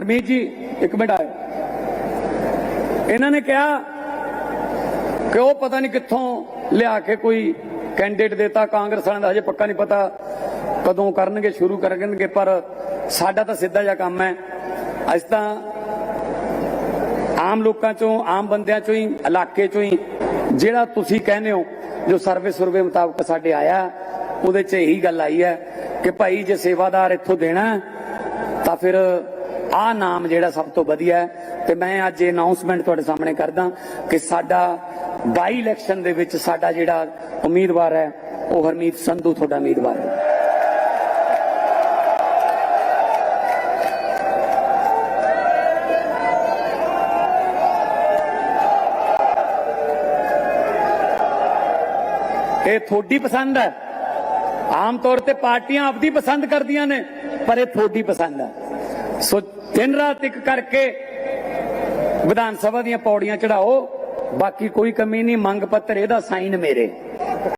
ਹਰਮੀਤ ਜੀ, ਇੱਕ ਮਿੰਟ ਆਏ ਇਹਨਾਂ ਨੇ ਕਿਹਾ ਕਿ ਉਹ ਪਤਾ ਨਹੀਂ ਕਿੱਥੋਂ ਲਿਆ ਕੇ ਕੋਈ ਕੈਂਡੀਡੇਟ ਦਿੱਤਾ। ਕਾਂਗਰਸ ਵਾਲਿਆਂ ਦਾ ਹਜੇ ਪੱਕਾ ਨਹੀਂ ਪਤਾ ਕਦੋਂ ਕਰਨਗੇ, ਸ਼ੁਰੂ ਕਰਨਗੇ, ਪਰ ਸਾਡਾ ਤਾਂ ਸਿੱਧਾ ਜਿਹਾ ਕੰਮ ਹੈ। ਅਸੀਂ ਤਾਂ ਆਮ ਲੋਕਾਂ ਚੋਂ, ਆਮ ਬੰਦਿਆਂ ਚੋਂ ਹੀ, ਇਲਾਕੇ ਚੋਂ ਹੀ, ਜਿਹੜਾ ਤੁਸੀਂ ਕਹਿੰਦੇ ਹੋ, ਜੋ ਸਰਵੇ ਸੁਰਵੇ ਮੁਤਾਬਕ ਸਾਡੇ ਆਇਆ, ਉਹਦੇ 'ਚ ਇਹੀ ਗੱਲ ਆਈ ਹੈ ਕਿ ਭਾਈ ਜੇ ਸੇਵਾਦਾਰ ਇੱਥੋਂ ਦੇਣਾ, ਤਾਂ ਫਿਰ ਆਹ ਨਾਮ ਜਿਹੜਾ ਸਭ ਤੋਂ ਵਧੀਆ ਹੈ ਤੇ ਮੈਂ ਅੱਜ ਇਹ ਅਨਾਉਂਸਮੈਂਟ ਤੁਹਾਡੇ ਸਾਹਮਣੇ ਕਰਦਾ ਕਿ ਸਾਡਾ ਬਾਈ ਇਲੈਕਸ਼ਨ ਦੇ ਵਿੱਚ ਸਾਡਾ ਜਿਹੜਾ ਉਮੀਦਵਾਰ ਹੈ, ਉਹ ਹਰਮੀਤ ਸੰਧੂ ਤੁਹਾਡਾ ਉਮੀਦਵਾਰ ਹੈ। ਇਹ ਤੁਹਾਡੀ ਪਸੰਦ ਹੈ। ਆਮ ਤੌਰ ਤੇ ਪਾਰਟੀਆਂ ਆਪਦੀ ਪਸੰਦ ਕਰਦੀਆਂ ਨੇ, ਪਰ ਇਹ ਤੁਹਾਡੀ ਪਸੰਦ ਹੈ। ਸੋ ਦਿਨ ਰਾਤ ਇੱਕ ਕਰਕੇ ਵਿਧਾਨ ਸਭਾ ਦੀਆਂ ਪੌੜੀਆਂ ਚੜਾਓ, ਬਾਕੀ ਕੋਈ ਕਮੀ ਨਹੀਂ, ਮੰਗ ਪੱਤਰ, ਇਹਦਾ ਸਾਈਨ ਮੇਰੇ।